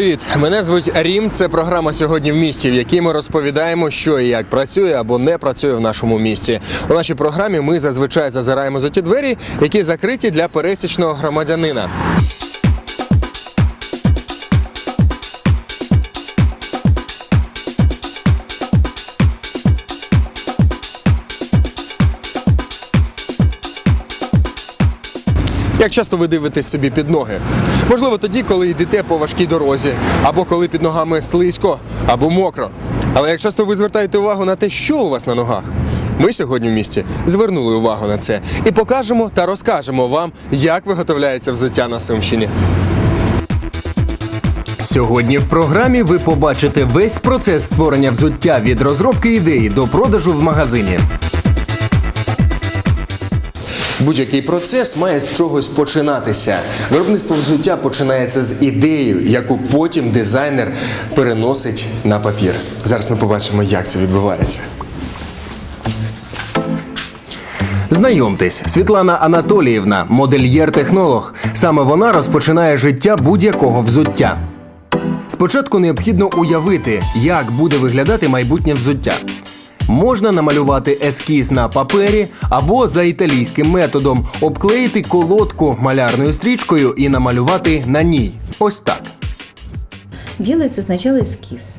Привіт, мене звуть Рім. Це програма сьогодні в місті, в якій ми розповідаємо, що і як працює або не працює в нашому місті. У нашій програмі ми зазвичай зазираємо за ті двері, які закриті для пересічного громадянина. Як часто ви дивитесь собі під ноги? Можливо, тоді, коли йдете по важкій дорозі, або коли під ногами слизько, або мокро. Але як часто ви звертаєте увагу на те, що у вас на ногах? Ми сьогодні в місті звернули увагу на це і покажемо та розкажемо вам, як виготовляється взуття на Сумщині. Сьогодні в програмі ви побачите весь процес створення взуття від розробки ідеї до продажу в магазині. Будь-який процес має з чогось починатися. Виробництво взуття починається з ідеєю, яку потім дизайнер переносить на папір. Зараз ми побачимо, як це відбувається. Знайомтесь, Світлана Анатоліївна, модельєр-технолог. Саме вона розпочинає життя будь-якого взуття. Спочатку необхідно уявити, як буде виглядати майбутнє взуття. Можна намалювати ескіз на папері або за італійським методом обклеїти колодку малярною стрічкою і намалювати на ній. Ось так. Делается сначала эскиз.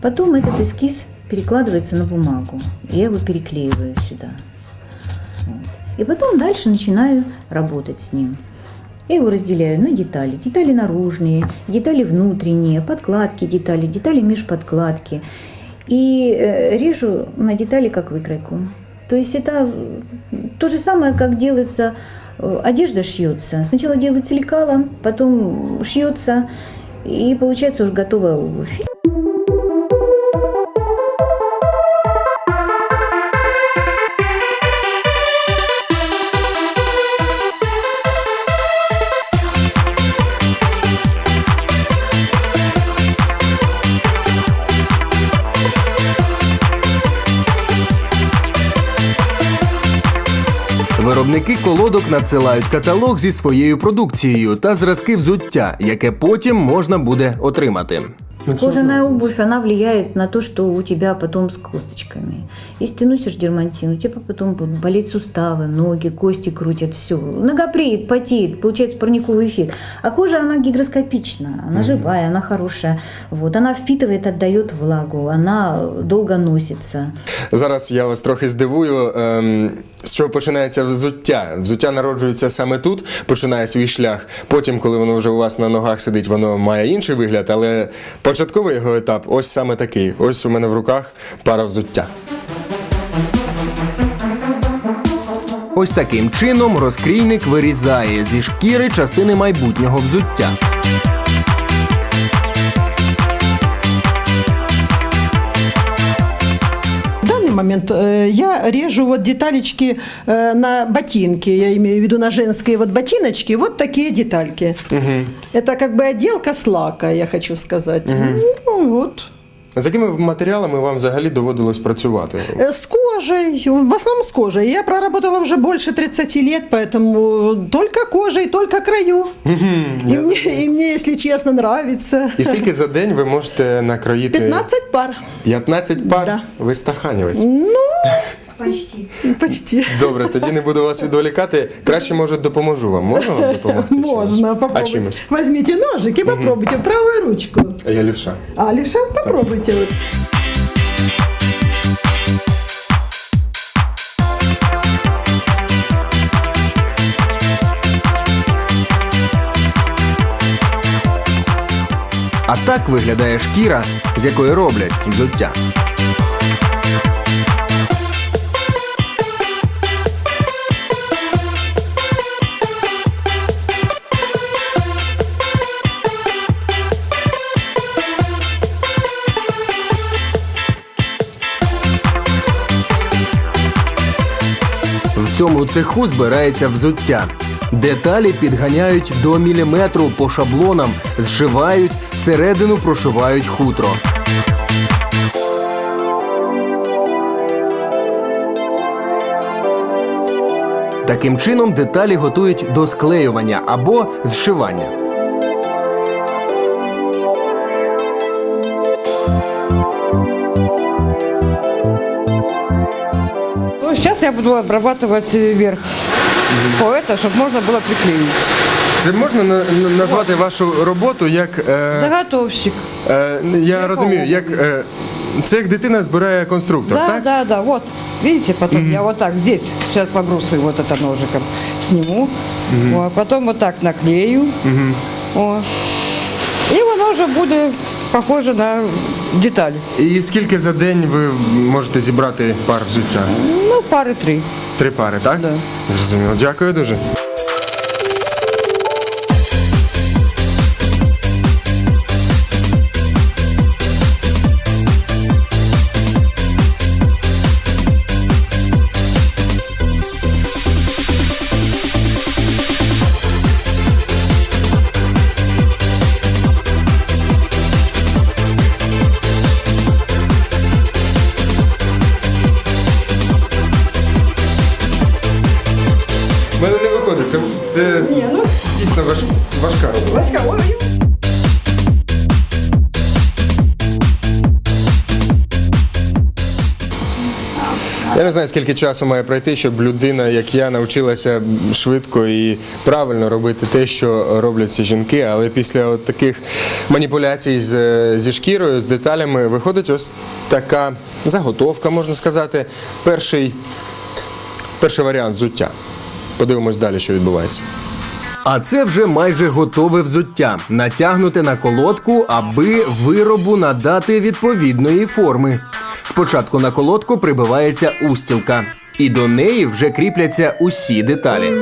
Потом этот эскиз перекладывается на бумагу. Я его переклеиваю сюда. Вот. И потом дальше начинаю работать с ним. Я его разделяю на детали. Детали наружные, детали внутренние, подкладки детали, детали межподкладки. И э, режу на детали как выкройку. То есть это то же самое, как делается э, одежда шьется. Сначала делается лекало, потом шьется, и получается уже готовая обувь. Виробники колодок надсилають каталог зі своєю продукцією та зразки взуття, яке потім можна буде отримати. Кожаная обувь, она влияет на то, что у тебя потом с косточками. Если ты носишь дермантин, у тебя потом будут болеть суставы, ноги, кости крутят, все. Нога преет, потеет, получается парниковый эффект. А кожа, она гигроскопична, она живая, она хорошая. Вот, она впитывает, отдает влагу, она долго носится. Зараз я вас трохи здивую. Ем, з чого починається взуття? Взуття народжується саме тут, починає свій шлях. Потім, коли воно вже у вас на ногах сидить, воно має інший вигляд, але початковий його етап ось саме такий. Ось у мене в руках пара взуття. Ось таким чином розкрійник вирізає зі шкіри частини майбутнього взуття. В данный момент э, я режу вот деталечки э, на ботинки, я имею в виду на женские вот ботиночки, вот такие детальки. Это как бы отделка с лака, я хочу сказать. Ну вот. З якими матеріалами вам взагалі доводилось працювати? З С кожей, в основном с кожей. Я проработала уже больше 30 лет, поэтому только кожей, только краю. И мне, и мне, если честно, нравится. І скільки за день ви можете накроїти? 15 пар. 15 пар? Да. Ви стаханівець. Ну, почти. Добре, тоді не буду вас відволікати. Краще, може, допоможу вам. Можна вам допомогти? чимось? Можно А попробовать. Возьмите ножик и попробуйте правую ручку. А я лівша. А левша попробуйте. вот. А так виглядає шкіра, з якої роблять взуття. Цьому цеху збирається взуття. Деталі підганяють до міліметру по шаблонам, зшивають, всередину прошивають хутро. Таким чином деталі готують до склеювання або зшивання. буду обрабатывать э, верх по это, чтобы можно было приклеить. Це можна на- на- назвати вашу роботу як. Е, Заготовщик. е, я розумію, як. Е, це як дитина збирає конструктор, Да, так? да, да, вот. Видите, потом я вот так здесь, сейчас побрусаю вот это ножиком, сниму, вот, потом вот так наклею, вот. и воно вже буде похоже на деталь. І скільки за день ви можете зібрати пар взуття? Ну, пари три. Три пари, так? Да. Зрозуміло. Дякую дуже. Виходить. Це, це дійсно важ, важка робота. Я не знаю, скільки часу має пройти, щоб людина, як я, навчилася швидко і правильно робити те, що роблять ці жінки. Але після от таких маніпуляцій з, зі шкірою, з деталями, виходить ось така заготовка, можна сказати. Перший, перший варіант взуття. Подивимось далі, що відбувається. А це вже майже готове взуття, натягнути на колодку, аби виробу надати відповідної форми. Спочатку на колодку прибивається устілка, і до неї вже кріпляться усі деталі.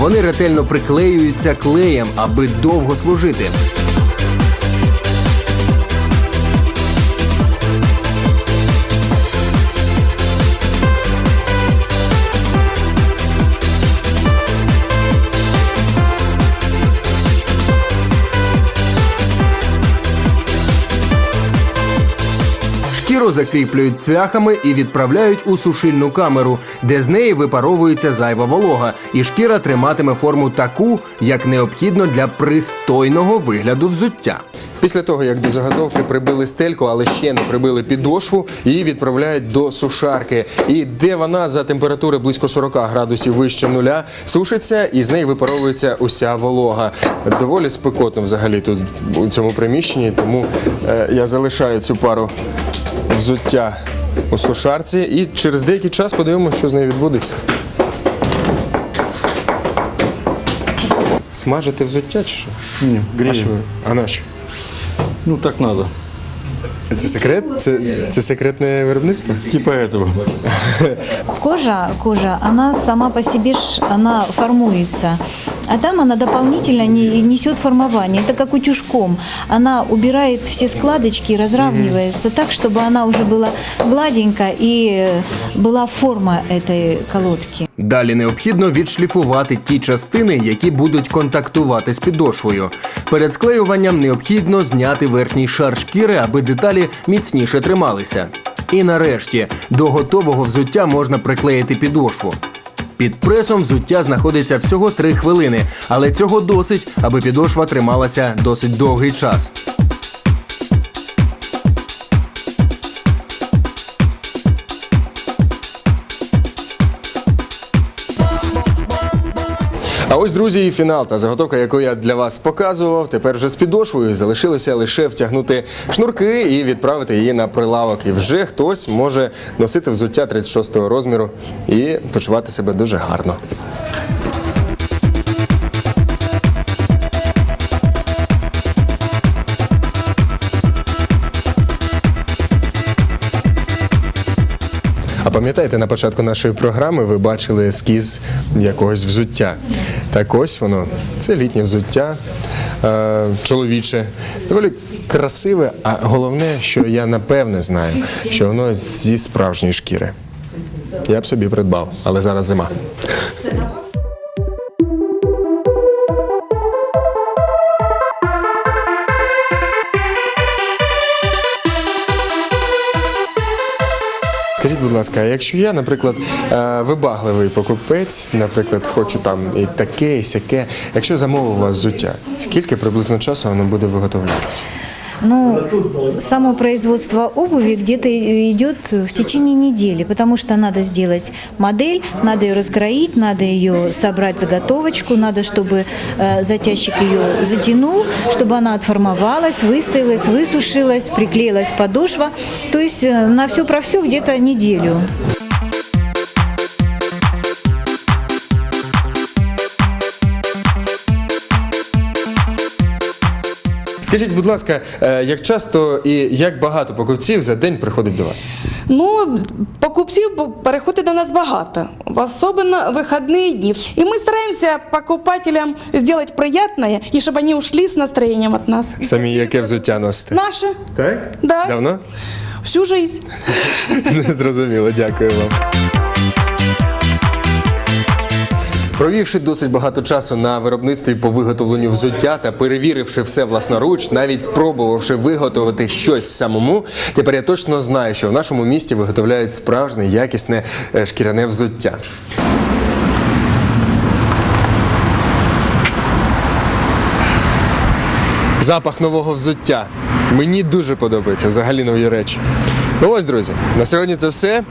Вони ретельно приклеюються клеєм, аби довго служити. Закріплюють цвяхами і відправляють у сушильну камеру, де з неї випаровується зайва волога, і шкіра триматиме форму таку, як необхідно для пристойного вигляду взуття. Після того, як до заготовки прибили стельку, але ще не прибили підошву, її відправляють до сушарки. І де вона за температури близько 40 градусів вище нуля сушиться, і з неї випаровується уся волога. Доволі спекотно взагалі тут у цьому приміщенні, тому е, я залишаю цю пару взуття у сушарці і через деякий час подивимося, що з нею відбудеться. Смажити взуття чи що? А греем. що? А на що? Ну так надо. Це секрет? Це, це секретне виробництво? Типа этого. Кожа, кожа, она сама по себе, ж- она формуется. А там она дополнительно не- несет формование. Это как утюжком. Она убирает все складочки, разравнивается так, чтобы она уже была гладенькая и э, была форма этой колодки. Далі необхідно відшліфувати ті частини, які будуть контактувати з підошвою. Перед склеюванням необхідно зняти верхній шар шкіри, аби деталі міцніше трималися. І нарешті до готового взуття можна приклеїти підошву. Під пресом взуття знаходиться всього 3 хвилини, але цього досить, аби підошва трималася досить довгий час. А ось, друзі, і фінал та заготовка, яку я для вас показував. Тепер вже з підошвою залишилося лише втягнути шнурки і відправити її на прилавок. І вже хтось може носити взуття 36-го розміру і почувати себе дуже гарно. А пам'ятаєте, на початку нашої програми ви бачили ескіз якогось взуття. Так ось воно. Це літнє взуття е, чоловіче. Доволі красиве, а головне, що я напевне знаю, що воно зі справжньої шкіри. Я б собі придбав, але зараз зима. Ласка, якщо я, наприклад, е, вибагливий покупець, наприклад, хочу там і таке, і сяке, якщо замовив у вас взуття, скільки приблизно часу воно буде виготовлятися? Ну, само производство обуви где-то идет в течение недели, потому что надо сделать модель, надо ее раскроить, надо ее собрать заготовочку, надо, чтобы э, затяжщик ее затянул, чтобы она отформовалась, выстоялась, высушилась, приклеилась подошва. То есть э, на все про все где-то неделю. Скажіть, будь ласка, е, як часто і як багато покупців за день приходить до вас? Ну, покупців переходить до нас багато, в особенно вихідні дні. І ми стараємося покупателям зробити приємне, і щоб вони ушли з настроєнням від нас. Самі яке взуття носите? Наше Так? Да. Давно? всю жизнь. Зрозуміло, дякую вам. Провівши досить багато часу на виробництві по виготовленню взуття та перевіривши все власноруч, навіть спробувавши виготовити щось самому, тепер я точно знаю, що в нашому місті виготовляють справжнє якісне е, шкіряне взуття. Запах нового взуття. Мені дуже подобається взагалі нові речі. Ну ось, друзі, на сьогодні це все.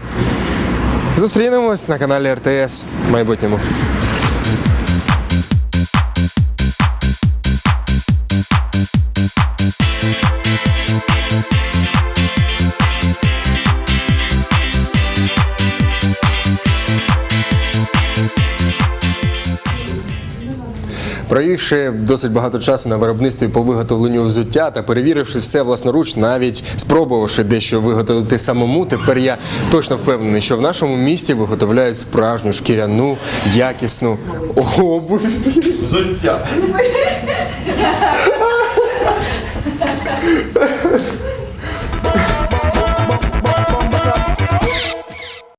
Зустрінемось на каналі РТС в майбутньому. Провівши досить багато часу на виробництві по виготовленню взуття та перевіривши все власноруч, навіть спробувавши дещо виготовити самому, тепер я точно впевнений, що в нашому місті виготовляють справжню шкіряну, якісну обувь. Взуття.